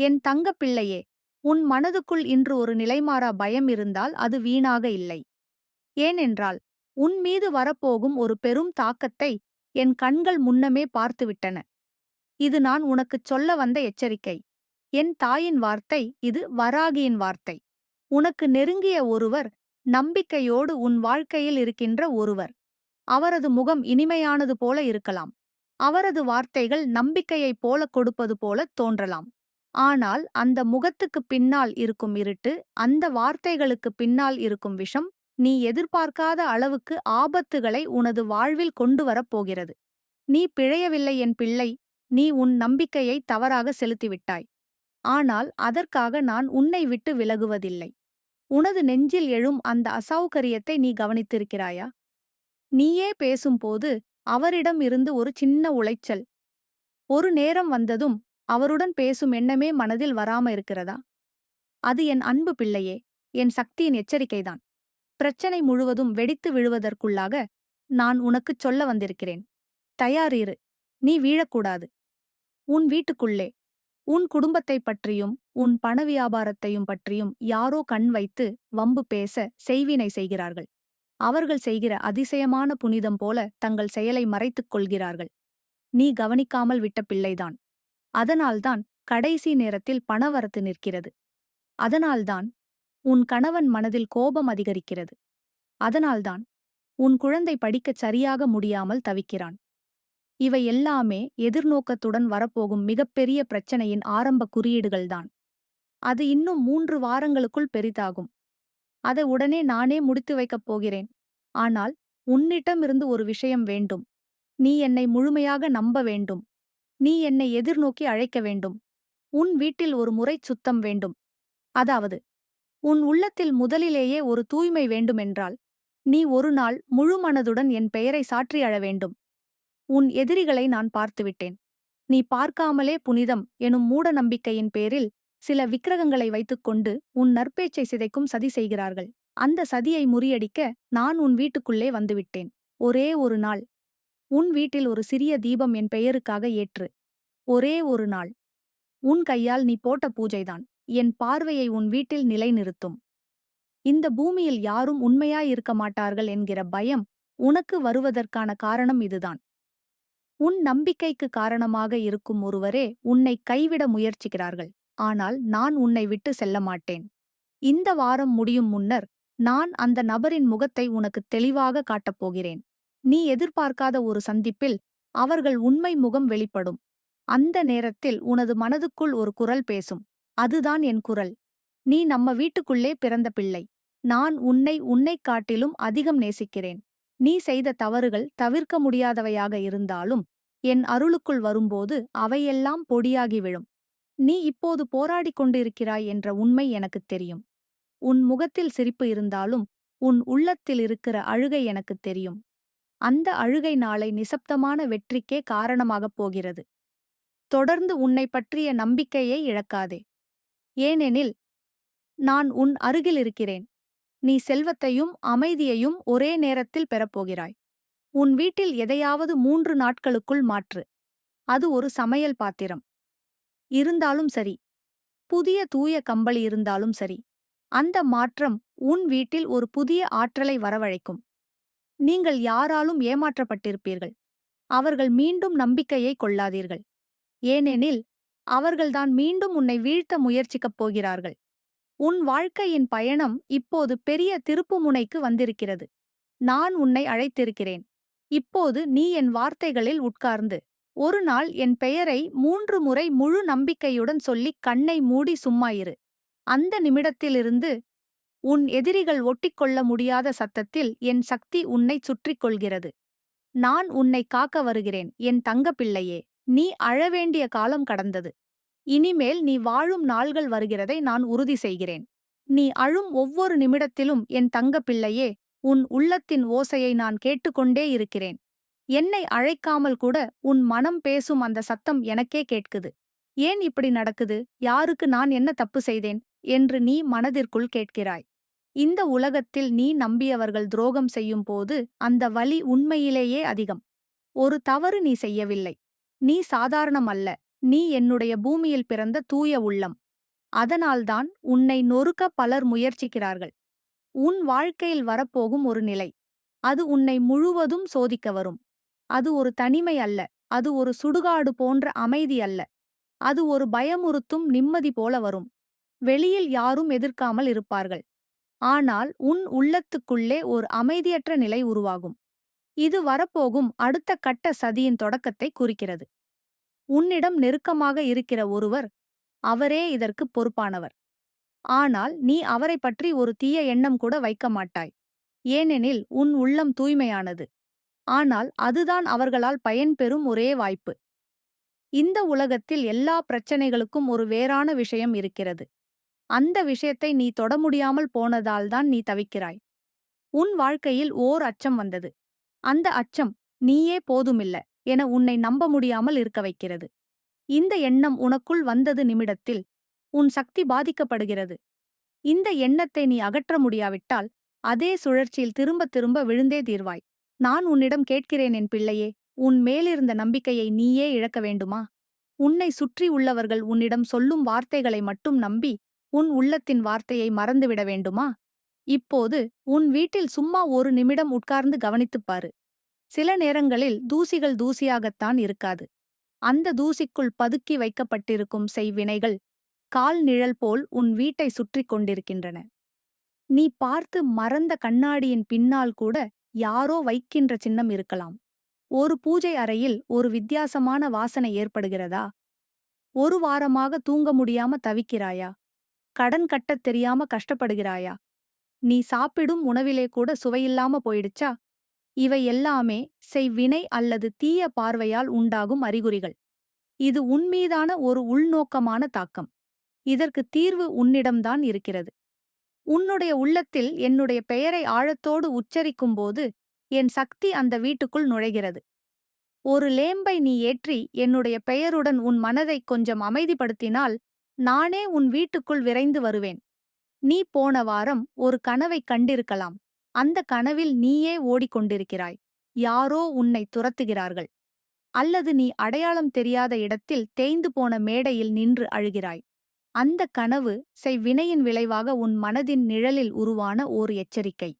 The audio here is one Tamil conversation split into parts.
என் தங்கப் பிள்ளையே உன் மனதுக்குள் இன்று ஒரு நிலைமாறா பயம் இருந்தால் அது வீணாக இல்லை. ஏனென்றால் உன் மீது வரப்போகும் ஒரு பெரும் தாக்கத்தை என் கண்கள் முன்னமே பார்த்துவிட்டன. இது நான் உனக்குச் சொல்ல வந்த எச்சரிக்கை. என் தாயின் வார்த்தை இது வராகியின் வார்த்தை. உனக்கு நெருங்கிய ஒருவர் நம்பிக்கையோடு உன் வாழ்க்கையில் இருக்கின்ற ஒருவர். அவரது முகம் இனிமையானது போல இருக்கலாம். அவரது வார்த்தைகள் நம்பிக்கையைப் போல கொடுப்பது போல தோன்றலாம். ஆனால் அந்த முகத்துக்குப் பின்னால் இருக்கும் இருட்டு அந்த வார்த்தைகளுக்குப் பின்னால் இருக்கும் விஷம் நீ எதிர்பார்க்காத அளவுக்கு ஆபத்துகளை உனது வாழ்வில் கொண்டு வரப் போகிறது. நீ பிழையவில்லை என் பிள்ளை நீ உன் நம்பிக்கையை தவறாக செலுத்திவிட்டாய். ஆனால் அதற்காக நான் உன்னை விட்டு விலகுவதில்லை. உனது நெஞ்சில் எழும் அந்த அசௌகரியத்தை நீ கவனித்திருக்கிறாயா? நீயே பேசும்போது அவரிடம் இருந்து ஒரு சின்ன உளைச்சல். ஒரு நேரம் வந்ததும் அவருடன் பேசும் எண்ணமே மனதில் வராம இருக்கிறதா? அது என் அன்பு பிள்ளையே என் சக்தியின் எச்சரிக்கைதான். பிரச்சனை முழுவதும் வெடித்து விழுவதற்குள்ளாக நான் உனக்குச் சொல்ல வந்திருக்கிறேன். தயாரிரு நீ வீழக்கூடாது. உன் வீட்டுக்குள்ளே உன் குடும்பத்தைப் பற்றியும் உன் பண வியாபாரத்தையும் பற்றியும் யாரோ கண் வைத்து வம்பு பேச செய்வினை செய்கிறார்கள். அவர்கள் செய்கிற அதிசயமான புனிதம் போல தங்கள் செயலை மறைத்துக் கொள்கிறார்கள். நீ கவனிக்காமல் விட்ட பிள்ளைதான். அதனால்தான் கடைசி நேரத்தில் பணவரத்து நிற்கிறது. அதனால்தான் உன் கணவன் மனதில் கோபம் அதிகரிக்கிறது. அதனால்தான் உன் குழந்தை படிக்கச் சரியாக முடியாமல் தவிக்கிறான். இவை எல்லாமே எதிர்நோக்கத்துடன் வரப்போகும் மிகப்பெரிய பிரச்சனையின் ஆரம்ப குறியீடுகள்தான் அது இன்னும் மூன்று வாரங்களுக்குள் பெரிதாகும். அதை உடனே நானே முடித்து வைக்கப் போகிறேன். ஆனால் உன்னிட்டமிருந்து ஒரு விஷயம் வேண்டும். நீ என்னை முழுமையாக நம்ப வேண்டும். நீ என்னை எதிர்நோக்கி அழைக்க வேண்டும். உன் வீட்டில் ஒரு முறை சுத்தம் வேண்டும். அதாவது உன் உள்ளத்தில் முதலிலேயே ஒரு தூய்மை வேண்டுமென்றால் நீ ஒரு நாள் முழு மனதுடன் என் பெயரை சாற்றி அழ வேண்டும். உன் எதிரிகளை நான் பார்த்துவிட்டேன். நீ பார்க்காமலே புனிதம் எனும் மூட நம்பிக்கையின் பேரில் சில விக்கிரகங்களை வைத்துக்கொண்டு உன் நற்பேச்சை சிதைக்கும் சதி செய்கிறார்கள். அந்த சதியை முறியடிக்க நான் உன் வீட்டுக்குள்ளே வந்துவிட்டேன். ஒரே ஒரு நாள். உன் வீட்டில் ஒரு சிறிய தீபம் என் பெயருக்காக ஏற்று. ஒரே ஒரு நாள். உன் கையால் நீ போட்ட பூஜைதான். என் பார்வையை உன் வீட்டில் நிலைநிறுத்தும். இந்த பூமியில் யாரும் உண்மையாயிருக்க மாட்டார்கள் என்கிற பயம் உனக்கு வருவதற்கான காரணம் இதுதான். உன் நம்பிக்கைக்கு காரணமாக இருக்கும் ஒருவரே உன்னை கைவிட முயற்சிக்கிறார்கள். ஆனால் நான் உன்னை விட்டு செல்ல மாட்டேன். இந்த வாரம் முடியும் முன்னர் நான் அந்த நபரின் முகத்தை உனக்கு தெளிவாக காட்டப் போகிறேன். நீ எதிர்பார்க்காத ஒரு சந்திப்பில் அவர்கள் உண்மை முகம் வெளிப்படும். அந்த நேரத்தில் உனது மனதுக்குள் ஒரு குரல் பேசும். அதுதான் என் குரல். நீ நம்ம வீட்டுக்குள்ளே பிறந்த பிள்ளை. நான் உன்னை உன்னைக் காட்டிலும் அதிகம் நேசிக்கிறேன். நீ செய்த தவறுகள் தவிர்க்க முடியாதவையாக இருந்தாலும் என் அருளுக்குள் வரும்போது அவையெல்லாம் பொடியாகி விழும். நீ இப்போது போராடிக் கொண்டிருக்கிறாய் என்ற உண்மை எனக்குத் தெரியும். உன் முகத்தில் சிரிப்பு இருந்தாலும் உன் உள்ளத்தில் இருக்கிற அழுகை எனக்குத் தெரியும். அந்த அழுகை நாளை நிசப்தமான வெற்றிக்கே காரணமாகப் போகிறது. தொடர்ந்து உன்னை பற்றிய நம்பிக்கையை இழக்காதே. ஏனெனில் நான் உன் அருகில் இருக்கிறேன். நீ செல்வத்தையும் அமைதியையும் ஒரே நேரத்தில் பெறப்போகிறாய். உன் வீட்டில் எதையாவது மூன்று நாட்களுக்குள் மாற்று. அது ஒரு சமையல் பாத்திரம். இருந்தாலும் சரி புதிய தூய கம்பளி இருந்தாலும் சரி அந்த மாற்றம் உன் வீட்டில் ஒரு புதிய ஆற்றலை வரவழைக்கும். நீங்கள் யாராலும் ஏமாற்றப்பட்டிருப்பீர்கள். அவர்கள் மீண்டும் நம்பிக்கையை கொள்ளாதீர்கள். ஏனெனில் அவர்கள்தான் மீண்டும் உன்னை வீழ்த்த முயற்சிக்கப் போகிறார்கள். உன் வாழ்க்கையின் பயணம் இப்போது பெரிய திருப்புமுனைக்கு வந்திருக்கிறது. நான் உன்னை அழைத்திருக்கிறேன். இப்போது நீ என் வார்த்தைகளில் உட்கார்ந்து ஒரு நாள் என் பெயரை மூன்று முறை முழு நம்பிக்கையுடன் சொல்லி கண்ணை மூடி சும்மாயிரு அந்த நிமிடத்திலிருந்து உன் எதிரிகள் ஒட்டிக்கொள்ள முடியாத சத்தத்தில் என் சக்தி உன்னை சுற்றிக் கொள்கிறது நான் உன்னை காக்க வருகிறேன் என் தங்கப்பிள்ளையே நீ அழவேண்டிய காலம் கடந்தது. இனிமேல் நீ வாழும் நாள்கள் வருகிறதை நான் உறுதி செய்கிறேன். நீ அழும் ஒவ்வொரு நிமிடத்திலும் என் தங்கப்பிள்ளையே உன் உள்ளத்தின் ஓசையை நான் கேட்டுக்கொண்டே இருக்கிறேன். என்னை அழைக்காமல் கூட உன் மனம் பேசும் அந்த சத்தம் எனக்கே கேட்குது. ஏன் இப்படி நடக்குது? யாருக்கு நான் என்ன தப்பு செய்தேன்? என்று நீ மனதிற்குள் கேட்கிறாய். இந்த உலகத்தில் நீ நம்பியவர்கள் துரோகம் செய்யும் போது அந்த வலி உண்மையிலேயே அதிகம். ஒரு தவறு நீ செய்யவில்லை. நீ சாதாரணம் அல்ல. நீ என்னுடைய பூமியில் பிறந்த தூய உள்ளம். அதனால்தான் உன்னை நொறுக்க பலர் முயற்சிக்கிறார்கள். உன் வாழ்க்கையில் வரப்போகும் ஒரு நிலை. அது உன்னை முழுவதும் சோதிக்க வரும். அது ஒரு தனிமை அல்ல. அது ஒரு சுடுகாடு போன்ற அமைதி அல்ல. அது ஒரு பயமுறுத்தும் நிம்மதி போல வரும். வெளியில் யாரும் எதிர்க்காமல் இருப்பார்கள். ஆனால் உன் உள்ளத்துக்குள்ளே ஒரு அமைதியற்ற நிலை உருவாகும். இது வரப்போகும் அடுத்த கட்ட சதியின் தொடக்கத்தை குறிக்கிறது. உன்னிடம் நெருக்கமாக இருக்கிற ஒருவர் அவரே இதற்கு பொறுப்பானவர். ஆனால் நீ அவரை பற்றி ஒரு தீய எண்ணம் கூட வைக்க மாட்டாய். ஏனெனில் உன் உள்ளம் தூய்மையானது. ஆனால் அதுதான் அவர்களால் பயன்பெறும் ஒரே வாய்ப்பு. இந்த உலகத்தில் எல்லா பிரச்சனைகளுக்கும் ஒரு வேறான விஷயம் இருக்கிறது. அந்த விஷயத்தை நீ தொட முடியாமல் போனதால்தான் நீ தவிக்கிறாய். உன் வாழ்க்கையில் ஓர் அச்சம் வந்தது. அந்த அச்சம் நீயே போதுமில்ல என உன்னை நம்ப முடியாமல் இருக்க வைக்கிறது. இந்த எண்ணம் உனக்குள் வந்தது நிமிடத்தில் உன் சக்தி பாதிக்கப்படுகிறது. இந்த எண்ணத்தை நீ அகற்ற முடியாவிட்டால் அதே சுழற்சியில் திரும்ப திரும்ப விழுந்தே தீர்வாய். நான் உன்னிடம் கேட்கிறேன் என் பிள்ளையே உன் மேலிருந்த நம்பிக்கையை நீயே இழக்க வேண்டுமா? உன்னை சுற்றி உள்ளவர்கள் உன்னிடம் சொல்லும் வார்த்தைகளை மட்டும் நம்பி உன் உள்ளத்தின் வார்த்தையை மறந்துவிட வேண்டுமா? இப்போது உன் வீட்டில் சும்மா ஒரு நிமிடம் உட்கார்ந்து கவனித்துப் பாரு. சில நேரங்களில் தூசிகள் தூசியாகத்தான் இருக்காது. அந்த தூசிக்குள் பதுக்கி வைக்கப்பட்டிருக்கும் செய்வினைகள் கால் நிழல் போல் உன் வீட்டை சுற்றிக் கொண்டிருக்கின்றன. நீ பார்த்து மறந்த கண்ணாடியின் பின்னால் கூட யாரோ வைக்கின்ற சின்னம் இருக்கலாம். ஒரு பூஜை அறையில் ஒரு வித்தியாசமான வாசனை ஏற்படுகிறதா? ஒரு வாரமாக தூங்க முடியாம தவிக்கிறாயா? கடன் கட்டத் தெரியாம கஷ்டப்படுகிறாயா? நீ சாப்பிடும் உணவிலே கூட சுவையில்லாம போயிடுச்சா? இவை எல்லாமே செய்வினை அல்லது தீய பார்வையால் உண்டாகும் அறிகுறிகள். இது உன்மீதான ஒரு உள்நோக்கமான தாக்கம். இதற்கு தீர்வு உன்னிடம்தான் இருக்கிறது. உன்னுடைய உள்ளத்தில் என்னுடைய பெயரை ஆழத்தோடு உச்சரிக்கும்போது என் சக்தி அந்த வீட்டுக்குள் நுழைகிறது. ஒரு லேம்பை நீ ஏற்றி என்னுடைய பெயருடன் உன் மனதை கொஞ்சம் அமைதிப்படுத்தினால் நானே உன் வீட்டுக்குள் விரைந்து வருவேன். நீ போன வாரம் ஒரு கனவைக் கண்டிருக்கலாம். அந்த கனவில் நீயே ஓடிக்கொண்டிருக்கிறாய். யாரோ உன்னை துரத்துகிறார்கள். அல்லது நீ அடையாளம் தெரியாத இடத்தில் தேய்ந்து போன மேடையில் நின்று அழுகிறாய். அந்த கனவு செய் வினையின் விளைவாக உன் மனதின் நிழலில் உருவான ஓர் எச்சரிக்கை.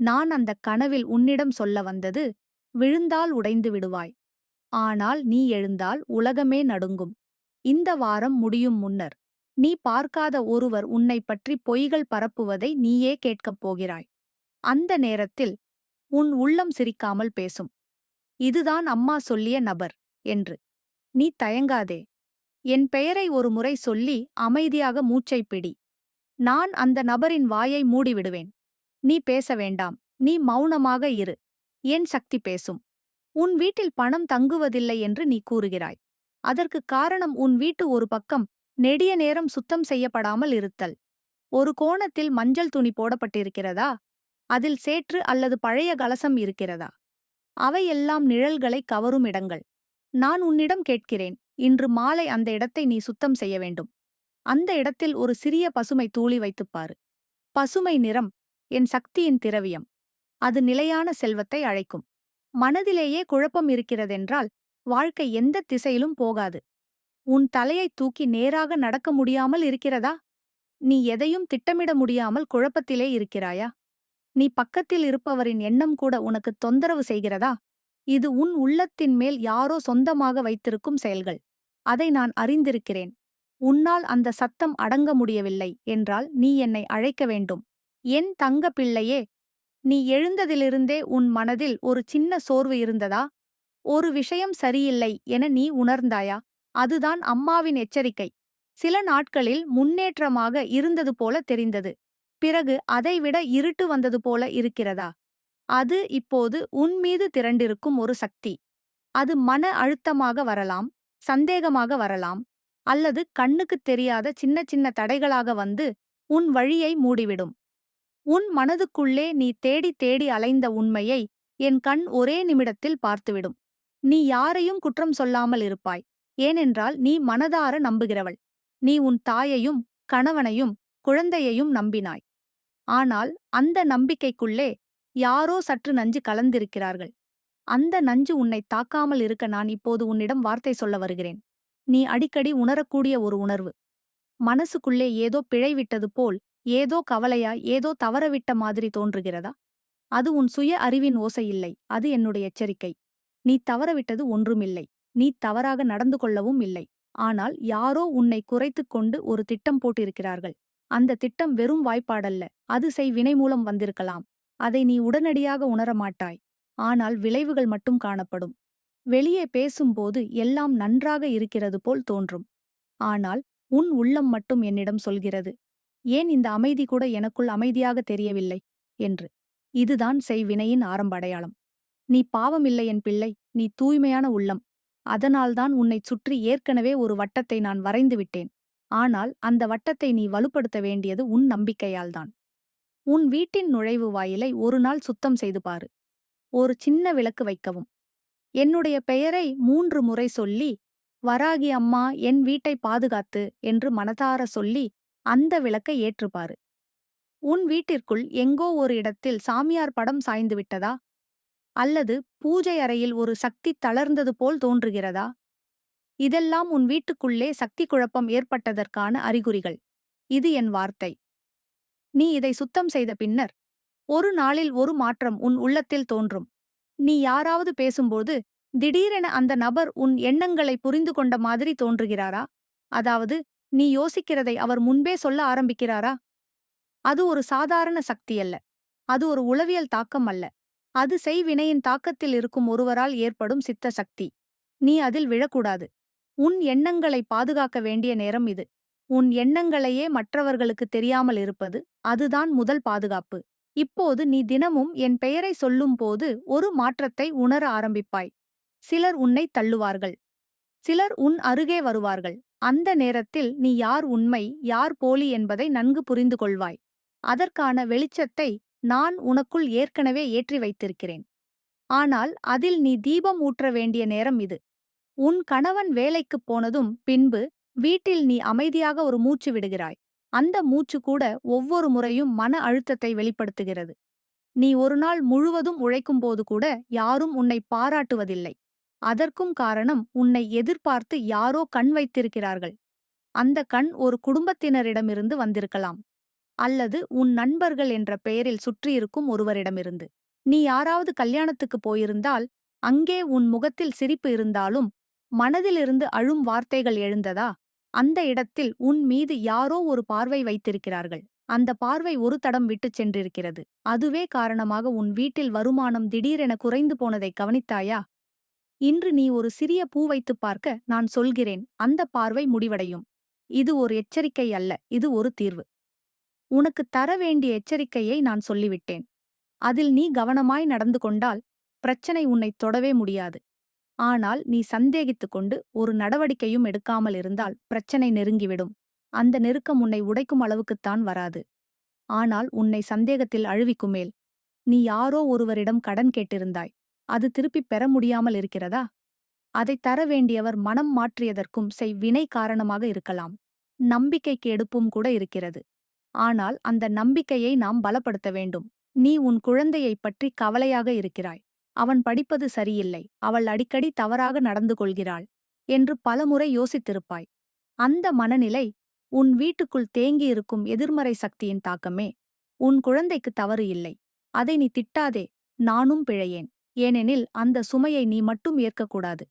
நான் அந்த கனவில் உன்னிடம் சொல்ல வந்தது விழுந்தால் உடைந்து விடுவாய். ஆனால் நீ எழுந்தால் உலகமே நடுங்கும். இந்த வாரம் முடியும் முன்னர். நீ பார்க்காத ஒருவர் உன்னை பற்றி பொய்கள் பரப்புவதை நீயே கேட்கப் போகிறாய். அந்த நேரத்தில் உன் உள்ளம் சிரிக்காமல் பேசும். இதுதான் அம்மா சொல்லிய நபர் என்று. நீ தயங்காதே. என் பெயரை ஒரு முறை சொல்லி அமைதியாக மூச்சைப் பிடி. நான் அந்த நபரின் வாயை மூடிவிடுவேன். நீ பேச வேண்டாம். நீ மௌனமாக இரு. என் சக்தி பேசும்? உன் வீட்டில் பணம் தங்குவதில்லை என்று நீ கூறுகிறாய். அதற்கு காரணம் உன் வீட்டு ஒரு பக்கம் நெடிய நேரம் சுத்தம் செய்யப்படாமல் இருத்தல். ஒரு கோணத்தில் மஞ்சள் துணி போடப்பட்டிருக்கிறதா? அதில் சேற்று அல்லது பழைய கலசம் இருக்கிறதா? அவையெல்லாம் நிழல்களை கவரும் இடங்கள். நான் உன்னிடம் கேட்கிறேன் இன்று மாலை அந்த இடத்தை நீ சுத்தம் செய்ய வேண்டும். அந்த இடத்தில் ஒரு சிறிய பசுமை தூளி வைத்துப்பாரு பசுமை நிறம் என் சக்தியின் திரவியம். அது நிலையான செல்வத்தை அழைக்கும். மனதிலேயே குழப்பம் இருக்கிறதென்றால் வாழ்க்கை எந்த திசையிலும் போகாது. உன் தலையை தூக்கி நேராக நடக்க முடியாமல் இருக்கிறதா? நீ எதையும் திட்டமிட முடியாமல் குழப்பத்திலே இருக்கிறாயா? நீ பக்கத்தில் இருப்பவரின் எண்ணம் கூட உனக்கு தொந்தரவு செய்கிறதா? இது உன் உள்ளத்தின் மேல் யாரோ சொந்தமாக வைத்திருக்கும் செயல்கள். அதை நான் அறிந்திருக்கிறேன். உன்னால் அந்த சத்தம் அடங்க முடியவில்லை என்றால் நீ என்னை அழைக்க வேண்டும். என் தங்க பிள்ளையே நீ எழுந்ததிலிருந்தே உன் மனதில் ஒரு சின்ன சோர்வு இருந்ததா? ஒரு விஷயம் சரியில்லை என நீ உணர்ந்தாயா? அதுதான் அம்மாவின் எச்சரிக்கை. சில நாட்களில் முன்னேற்றமாக இருந்தது போல தெரிந்தது. பிறகு அதைவிட இருட்டு வந்தது போல இருக்கிறதா? அது இப்போது உன்மீது திரண்டிருக்கும் ஒரு சக்தி. அது மன அழுத்தமாக வரலாம் சந்தேகமாக வரலாம் அல்லது கண்ணுக்குத் தெரியாத சின்ன சின்ன தடைகளாக வந்து உன் வழியை மூடிவிடும். உன் மனதுக்குள்ளே நீ தேடி தேடி அலைந்த உண்மையை என் கண் ஒரே நிமிடத்தில் பார்த்துவிடும். நீ யாரையும் குற்றம் சொல்லாமல் இருப்பாய். ஏனென்றால் நீ மனதார நம்புகிறவள். நீ உன் தாயையும் கணவனையும் குழந்தையையும் நம்பினாய். ஆனால் அந்த நம்பிக்கைக்குள்ளே யாரோ சற்று நஞ்சு கலந்திருக்கிறார்கள். அந்த நஞ்சு உன்னை தாக்காமல் இருக்க நான் இப்போது உன்னிடம் வார்த்தை சொல்ல வருகிறேன். நீ அடிக்கடி உணரக்கூடிய ஒரு உணர்வு. மனசுக்குள்ளே ஏதோ பிழைவிட்டது போல் ஏதோ கவலையா ஏதோ தவறவிட்ட மாதிரி தோன்றுகிறதா? அது உன் சுய அறிவின் ஓசை இல்லை. அது என்னுடைய எச்சரிக்கை. நீ தவறவிட்டது ஒன்றுமில்லை. நீ தவறாக நடந்து கொள்ளவும் இல்லை. ஆனால் யாரோ உன்னை குறைத்துக் கொண்டு ஒரு திட்டம் போட்டிருக்கிறார்கள். அந்த திட்டம் வெறும் வாய்ப்பாடல்ல. அது செய் வினை மூலம் வந்திருக்கலாம். அதை நீ உடனடியாக உணரமாட்டாய் ஆனால் விளைவுகள் மட்டும் காணப்படும். வெளியே பேசும்போது எல்லாம் நன்றாக இருக்கிறது போல் தோன்றும். ஆனால் உன் உள்ளம் மட்டும் என்னிடம் சொல்கிறது. ஏன் இந்த அமைதி கூட எனக்குள் அமைதியாக தெரியவில்லை? என்று. இதுதான் செய்வினையின் ஆரம்ப அடையாளம். நீ பாவமில்லை என் பிள்ளை. நீ தூய்மையான உள்ளம். அதனால்தான் உன்னைச் சுற்றி ஏற்கனவே ஒரு வட்டத்தை நான் வரைந்துவிட்டேன் ஆனால் அந்த வட்டத்தை நீ வலுப்படுத்த வேண்டியது உன் நம்பிக்கையால்தான். உன் வீட்டின் நுழைவு வாயிலை ஒரு நாள் சுத்தம் செய்து பாரு. ஒரு சின்ன விளக்கு வைக்கவும். என்னுடைய பெயரை மூன்று முறை சொல்லி வராகி அம்மா என் வீட்டை பாதுகாத்து என்று மனதார சொல்லி அந்த விளக்கை ஏற்றுப்பாரு. உன் வீட்டிற்குள் எங்கோ ஒரு இடத்தில் சாமியார் படம் சாய்ந்து விட்டதா? அல்லது பூஜை அறையில் ஒரு சக்தி தளர்ந்தது போல் தோன்றுகிறதா? இதெல்லாம் உன் வீட்டுக்குள்ளே சக்தி குழப்பம் ஏற்பட்டதற்கான அறிகுறிகள். இது என் வார்த்தை. நீ இதை சுத்தம் செய்த பின்னர் ஒரு நாளில் ஒரு மாற்றம் உன் உள்ளத்தில் தோன்றும். நீ யாராவது பேசும்போது திடீரென அந்த நபர் உன் எண்ணங்களை புரிந்து கொண்ட மாதிரி தோன்றுகிறாரா? அதாவது நீ யோசிக்கிறதை அவர் முன்பே சொல்ல ஆரம்பிக்கிறாரா? அது ஒரு சாதாரண சக்தி அல்ல அது ஒரு உளவியல் தாக்கம் அல்ல. அது செய்வினையின் தாக்கத்தில் இருக்கும் ஒருவரால் ஏற்படும் சித்த சக்தி. நீ அதில் விழக்கூடாது. உன் எண்ணங்களை பாதுகாக்க வேண்டிய நேரம் இது. உன் எண்ணங்களையே மற்றவர்களுக்கு தெரியாமல் இருப்பது அதுதான் முதல் பாதுகாப்பு. இப்போது நீ தினமும் என் பெயரை சொல்லும்போது ஒரு மாற்றத்தை உணர ஆரம்பிப்பாய். சிலர் உன்னை தள்ளுவார்கள். சிலர் உன் அருகே வருவார்கள். அந்த நேரத்தில் நீ யார் உண்மை யார் போலி என்பதை நன்கு புரிந்து கொள்வாய். அதற்கான வெளிச்சத்தை நான் உனக்குள் ஏற்கனவே ஏற்றி வைத்திருக்கிறேன். ஆனால் அதில் நீ தீபம் ஊற்ற வேண்டிய நேரம் இது. உன் கணவன் வேலைக்குப் போனதும் பின்பு வீட்டில் நீ அமைதியாக ஒரு மூச்சு விடுகிறாய். அந்த மூச்சு கூட ஒவ்வொரு முறையும் மன அழுத்தத்தை வெளிப்படுத்துகிறது. நீ ஒரு நாள் முழுவதும் உழைக்கும்போது கூட யாரும் உன்னை பாராட்டுவதில்லை. அதற்கும் காரணம் உன்னை எதிர்பார்த்து யாரோ கண் வைத்திருக்கிறார்கள். அந்த கண் ஒரு குடும்பத்தினரிடமிருந்து வந்திருக்கலாம். அல்லது உன் நண்பர்கள் என்ற பெயரில் சுற்றியிருக்கும் ஒருவரிடமிருந்து. நீ யாராவது கல்யாணத்துக்கு போயிருந்தால் அங்கே உன் முகத்தில் சிரிப்பு இருந்தாலும் மனதிலிருந்து அழும் வார்த்தைகள் எழுந்ததா? அந்த இடத்தில் உன் மீது யாரோ ஒரு பார்வை வைத்திருக்கிறார்கள். அந்த பார்வை ஒரு தடம் விட்டுச் சென்றிருக்கிறது. அதுவே காரணமாக உன் வீட்டில் வருமானம் திடீரென குறைந்து போனதை கவனித்தாயா? இன்று நீ ஒரு சிறிய பூ வைத்துப் பார்க்க நான் சொல்கிறேன். அந்த பார்வை முடிவடையும். இது ஒரு எச்சரிக்கை அல்ல. இது ஒரு தீர்வு. உனக்கு தர வேண்டிய எச்சரிக்கையை நான் சொல்லிவிட்டேன். அதில் நீ கவனமாய் நடந்து கொண்டால் பிரச்சனை உன்னைத் தொடவே முடியாது. ஆனால் நீ சந்தேகித்துக் கொண்டு ஒரு நடவடிக்கையும் எடுக்காமல் இருந்தால் பிரச்சனை நெருங்கிவிடும். அந்த நெருக்கம் உன்னை உடைக்கும் அளவுக்குத்தான் வராது. ஆனால் உன்னை சந்தேகத்தில் அழுவிக்குமேல் நீ யாரோ ஒருவரிடம் கடன் கேட்டிருந்தாய். அது திருப்பிப் பெற முடியாமல் இருக்கிறதா? அதைத் தர வேண்டியவர் மனம் மாற்றியதற்கும் செய் வினை காரணமாக இருக்கலாம். நம்பிக்கைக்கு எடுப்பும் கூட இருக்கிறது. ஆனால் அந்த நம்பிக்கையை நாம் பலப்படுத்த வேண்டும். நீ உன் குழந்தையைப் பற்றி கவலையாக இருக்கிறாய். அவன் படிப்பது சரியில்லை. அவள் அடிக்கடி தவறாக நடந்து கொள்கிறாள் என்று பலமுறை யோசித்திருப்பாய். அந்த மனநிலை உன் வீட்டுக்குள் தேங்கியிருக்கும் எதிர்மறை சக்தியின் தாக்கமே. உன் குழந்தைக்கு தவறு இல்லை. அதை நீ திட்டாதே. நானும் பிழையேன். ஏனெனில் அந்த சுமையை நீ மட்டும் ஏற்கக்கூடாது.